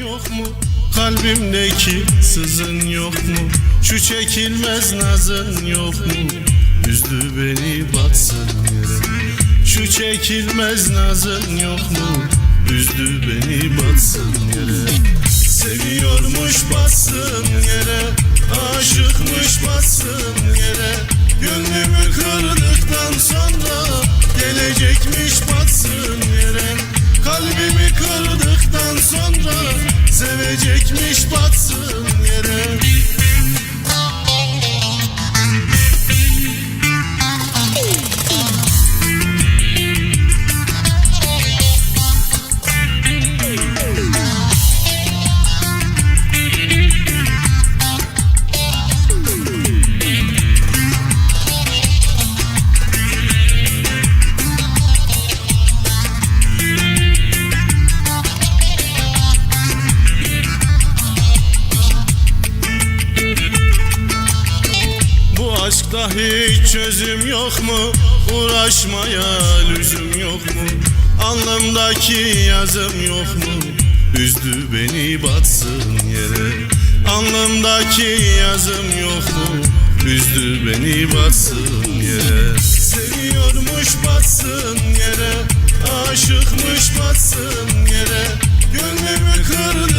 yok mu? Kalbimdeki sızın yok mu? Şu çekilmez nazın yok mu? Üzdü beni batsın yere Şu çekilmez nazın yok mu? Üzdü beni batsın yere Seviyormuş bassın yere Aşıkmış bassın yere Gönlümü kırdıktan sonra Sevecekmiş aşkta hiç çözüm yok mu? Uğraşmaya lüzum yok mu? Alnımdaki yazım yok mu? Üzdü beni batsın yere Alnımdaki yazım yok mu? Üzdü beni batsın yere Seviyormuş batsın yere Aşıkmış batsın yere Gönlümü kırdıktan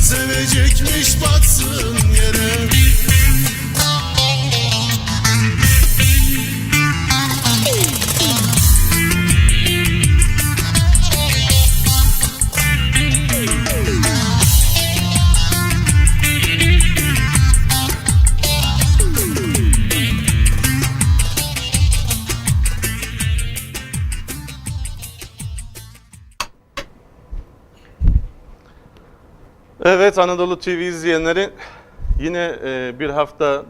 Sevecekmiş batsın Evet Anadolu TV izleyenleri yine e, bir hafta